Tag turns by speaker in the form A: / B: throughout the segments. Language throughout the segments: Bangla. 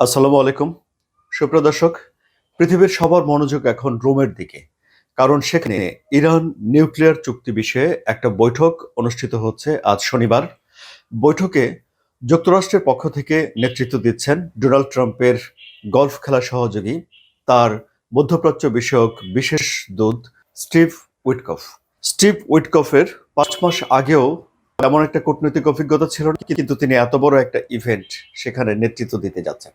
A: আসসালামু আলাইকুম। সুপ্রদর্শক পৃথিবীর সবার মনোযোগ এখন রোমের দিকে, কারণ সেখানে ইরান নিউক্লিয়ার চুক্তি বিষয়ে একটা বৈঠক অনুষ্ঠিত হচ্ছে আজ শনিবার। বৈঠকে যুক্তরাষ্ট্রের পক্ষ থেকে নেতৃত্ব দিচ্ছেন ডোনাল্ড ট্রাম্পের গলফ খেলা সহযোগী, তার মধ্যপ্রাচ্য বিষয়ক বিশেষ দূত স্টিভ উইটকফ। স্টিভ উইটকফের পাঁচ মাস আগেও তেমন একটা কূটনৈতিক অভিজ্ঞতা ছিল না, কিন্তু তিনি এত বড় একটা ইভেন্ট সেখানে নেতৃত্ব দিতে যাচ্ছেন।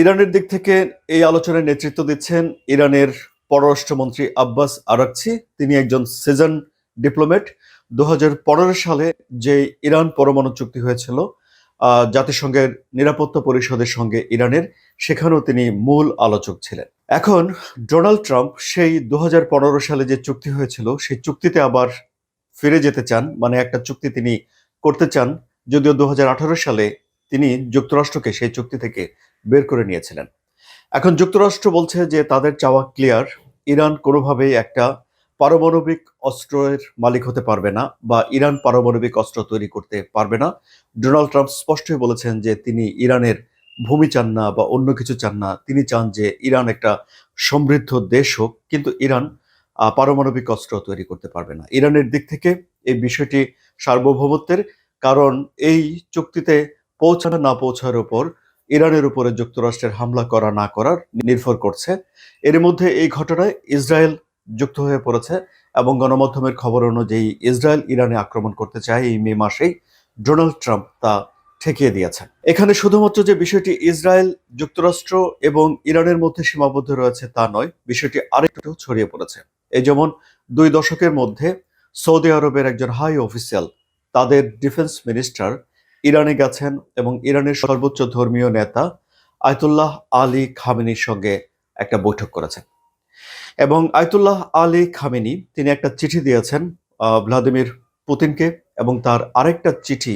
A: ইরানের দিক থেকে এই আলোচনায় নেতৃত্ব দিচ্ছেন ইরানের পররাষ্ট্রমন্ত্রী আব্বাস আরাকচি। তিনি একজন সিজন ডিপ্লোমেট দু হাজার পনেরো সালে যে ইরান পরমাণু চুক্তি হয়েছিল জাতিসংঘের নিরাপত্তা পরিষদের সঙ্গে ইরানের, সেখানেও তিনি মূল আলোচক ছিলেন। এখন ডোনাল্ড ট্রাম্প সেই দু হাজার পনেরো সালে যে চুক্তি হয়েছিল, সেই চুক্তিতে আবার ফিরে যেতে চান মানে একটা চুক্তি তিনি করতে চান। যদিও দু হাজার আঠারো সালে তিনি যুক্তরাষ্ট্রকে সেই চুক্তি থেকে বের করে নিয়েছিলেন। এখন যুক্তরাষ্ট্র বলছে যে তাদের চাওয়া ক্লিয়ার, ইরান কোনোভাবেই একটা পারমাণবিক অস্ত্রের মালিক হতে পারবে না বা ইরান পারমাণবিক অস্ত্র তৈরি করতে পারবে না। ডোনাল্ড ট্রাম্প স্পষ্টই বলেছেন যে তিনি ইরানের ভূমি চান না বা অন্য কিছু চান না। তিনি চান যে ইরান একটা সমৃদ্ধ দেশ হোক, কিন্তু ইরান পারমাণবিক অস্ত্র তৈরি করতে পারবে না। ইরানের দিক থেকে এই বিষয়টি সার্বভৌমত্বের, কারণ এই চুক্তিতে পৌঁছানো না পৌঁছার উপর ইরানের উপরে যুক্তরাষ্ট্রের হামলা করা না করার নির্ভর করছে। এর মধ্যে এই ঘটনায় ইসরায়েল যুক্ত হয়ে পড়েছে এবং গণমাধ্যমের খবর অনুযায়ী ইসরায়েল ইরানে আক্রমণ করতে চায় এই মে মাসেই ডোনাল্ড ট্রাম্প তা ঠেকিয়ে দিয়েছেন এখানে শুধুমাত্র যে বিষয়টি ইসরায়েল, যুক্তরাষ্ট্র এবং ইরানের মধ্যে সীমাবদ্ধ রয়েছে তা নয়, বিষয়টি আরেকটু ছড়িয়ে পড়েছে। এই যেমন দুই দশকের মধ্যে সৌদি আরবের একজন হাই অফিসিয়াল, তাদের ডিফেন্স মিনিস্টার ইরানে গেছেন এবং ইরানের সর্বোচ্চ ধর্মীয় নেতা আয়তুল্লাহ আলী খামেনির সঙ্গে একটা বৈঠক করেছেন। এবং আয়তুল্লাহ আলী খামেনি, তিনি একটা চিঠি দিয়েছেন ভ্লাদিমির পুতিনকে এবং তার আরেকটা চিঠি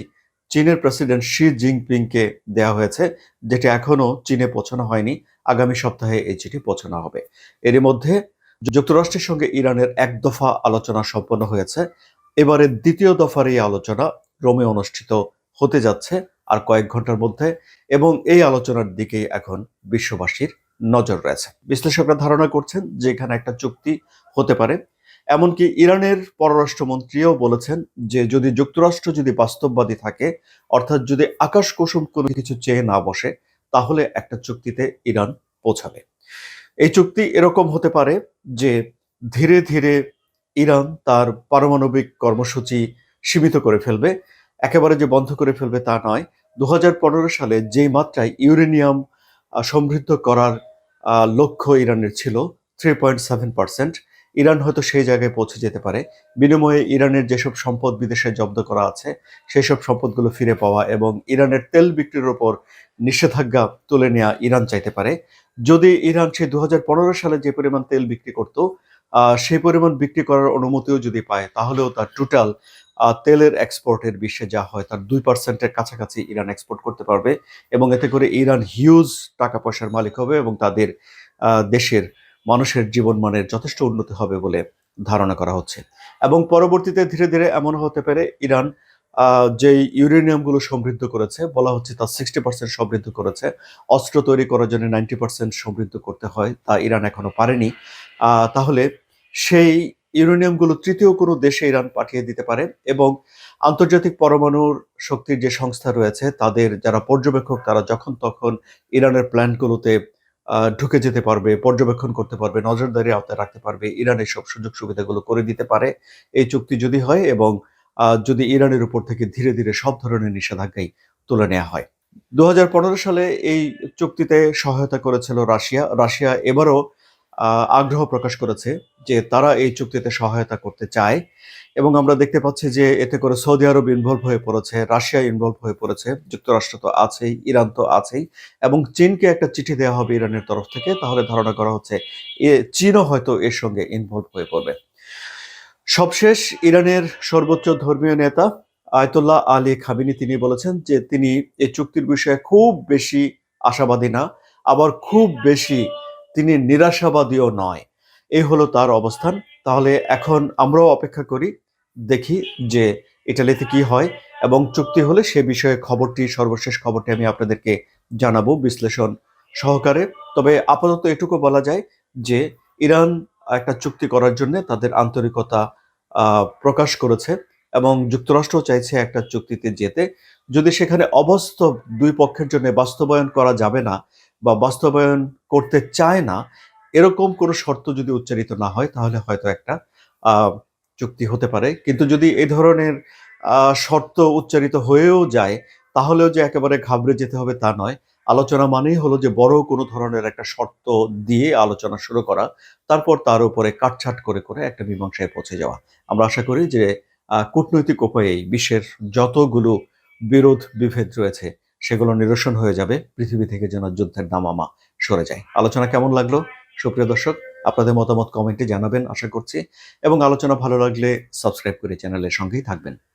A: চীনের প্রেসিডেন্ট শি জিনপিংকে দেওয়া হয়েছে, যেটি এখনও চীনে পৌঁছানো হয়নি। আগামী সপ্তাহে এই চিঠি পৌঁছানো হবে। এরই মধ্যে যুক্তরাষ্ট্রের সঙ্গে ইরানের এক দফা আলোচনা সম্পন্ন হয়েছে। এবারে দ্বিতীয় দফার এই আলোচনা রোমে অনুষ্ঠিত হতে যাচ্ছে আর কয়েক ঘণ্টার মধ্যে এবং এই আলোচনার দিকে এখন বিশ্ববাসীর নজর রয়েছে। বিশ্লেষকরা ধারণা করছেন যে এখানে একটা চুক্তি হতে পারে। এমনকি ইরানের পররাষ্ট্রমন্ত্রীও বলেছেন যে যদি যুক্তরাষ্ট্র যদি বাস্তববাদী থাকে, অর্থাৎ যদি আকাশ কুসুম কোনো কিছু চেয়ে না বসে, তাহলে একটা চুক্তিতে ইরান পৌঁছাবে। এই চুক্তি এরকম হতে পারে যে ধীরে ধীরে ইরান তার পারমাণবিক কর্মসূচি সীমিত করে ফেলবে একেবারে যে বন্ধ করে ফেলবে তা নয়। দু সালে যেই মাত্রায় ইউরেনিয়াম সমৃদ্ধ করার লক্ষ্য ইরানের ছিল three point seven percent Iran হয়তো সেই জায়গায় পৌঁছে যেতে পারে। বিনিময়ে ইরানের যেসব সম্পদ বিদেশে জব্দ করা আছে সেই সব সম্পদগুলো ফিরে পাওয়া এবং ইরানের তেল বিক্রির ওপর নিষেধাজ্ঞা তুলে নেওয়া ইরান চাইতে পারে। যদি ইরান সেই দু সালে যে পরিমাণ তেল বিক্রি করত সেই পরিমাণ বিক্রি করার অনুমতিও যদি পায়, তাহলেও তার টোটাল তেলের এক্সপোর্টের বিশ্বে যা হয়, তার দুই পার্সেন্টের কাছাকাছি ইরান এক্সপোর্ট করতে পারবে এবং এতে করে ইরান হিউজ টাকা পয়সার মালিক হবে এবং তাদের দেশের মানুষের জীবনমানের যথেষ্ট উন্নতি হবে বলে ধারণা করা হচ্ছে। এবং পরবর্তীতে ধীরে ধীরে এমন হতে পারে, ইরান যেই ইউরেনিয়ামগুলো সমৃদ্ধ করেছে, বলা হচ্ছে তা সিক্সটি পার্সেন্ট সমৃদ্ধ করেছে, অস্ত্র তৈরি করার জন্য নাইনটি পার্সেন্ট সমৃদ্ধ করতে হয়, তা ইরান এখনও পারেনি। তাহলে সেই ইউরেনিয়ামগুলো তৃতীয় কোনো দেশে ইরান পাঠিয়ে দিতে পারে এবং আন্তর্জাতিক পরমাণুর শক্তির যে সংস্থা রয়েছে তাদের যারা পর্যবেক্ষক তারা যখন তখন ইরানের প্ল্যান্টগুলোতে আহ, ঢুকে যেতে পারবে পর্যবেক্ষণ করতে পারবে নজরদারি আওতায় রাখতে পারবে ইরানের সব সুযোগ সুবিধাগুলো করে দিতে পারে। এই চুক্তি যদি হয় এবং যদি ইরানের উপর থেকে ধীরে ধীরে সব ধরনের নিষেধাজ্ঞাই তুলে নেওয়া হয়। দু হাজার পনেরো সালে এই চুক্তিতে সহায়তা করেছিল রাশিয়া। রাশিয়া এবারও আগ্রহ প্রকাশ করেছে যে তারা এই চুক্তিতে সহায়তা করতে চায়। এবং আমরা দেখতে পাচ্ছি যে এতে করে সৌদি আরব ইনভলভ হয়ে পড়েছে, রাশিয়া ইনভলভ হয়ে পড়েছে, যুক্তরাষ্ট্র তো আছেই, ইরান তো আছেই, এবং চীনকে একটা চিঠি দেওয়া হবে ইরানের তরফ থেকে। তাহলে ধারণা করা হচ্ছে এ চীনও হয়তো এর সঙ্গে ইনভলভ হয়ে পড়বে। সবশেষ ইরানের সর্বোচ্চ ধর্মীয় নেতা আয়তুল্লাহ আলী খামিনি তিনি বলেছেন যে তিনি এই চুক্তির বিষয়ে খুব বেশি আশাবাদী না, আবার খুব বেশি তিনি নিরাশাবাদীও নয়। এই হলো তার অবস্থান। তাহলে এখন আমরাও অপেক্ষা করি, দেখি যে ইটালিতে কি হয় এবং চুক্তি হলে সে বিষয়ে খবরটি, সর্বশেষ খবরটি আমি আপনাদেরকে জানাব বিশ্লেষণ সহকারে। তবে আপাতত এটুকু বলা যায় যে ইরান একটা চুক্তি করার জন্য তাদের আন্তরিকতা প্রকাশ করেছে এবং যুক্তরাষ্ট্র চাইছে একটা চুক্তিতে যেতে। যদি সেখানে অবাস্তব দুই পক্ষের জন্য বাস্তবায়ন করা যাবে না বা বাস্তবায়ন করতে চায় না, এরকম কোনো শর্ত যদি উচ্চারিত না হয়, তাহলে হয়তো একটা চুক্তি হতে পারে। কিন্তু যদি এই ধরনের শর্ত উচ্চারিত হয়েও যায়, তাহলেও যে একেবারে ঘাবড়ে যেতে হবে তা নয়। আলোচনা মানেই হলো যে বড় কোনো ধরনের একটা শর্ত দিয়ে আলোচনা শুরু করা, তারপর তার উপরে কাটছাট করে করে একটা মীমাংসায় পৌঁছে যাওয়া। আমরা আশা করি যে কূটনৈতিক উপায়েই বিশ্বের যতগুলো বিরোধ বিভেদ রয়েছে সেগুলো নিরসন হয়ে যাবে, পৃথিবী থেকে যেন যুদ্ধের দামামা সরে যায়। আলোচনা কেমন লাগল? সুপ্রিয় দর্শক, আপনাদের মতামত কমেন্টে জানাবেন, আশা করছি। এবং আলোচনা ভালো লাগলে সাবস্ক্রাইব করে চ্যানেলের সঙ্গেই থাকবেন।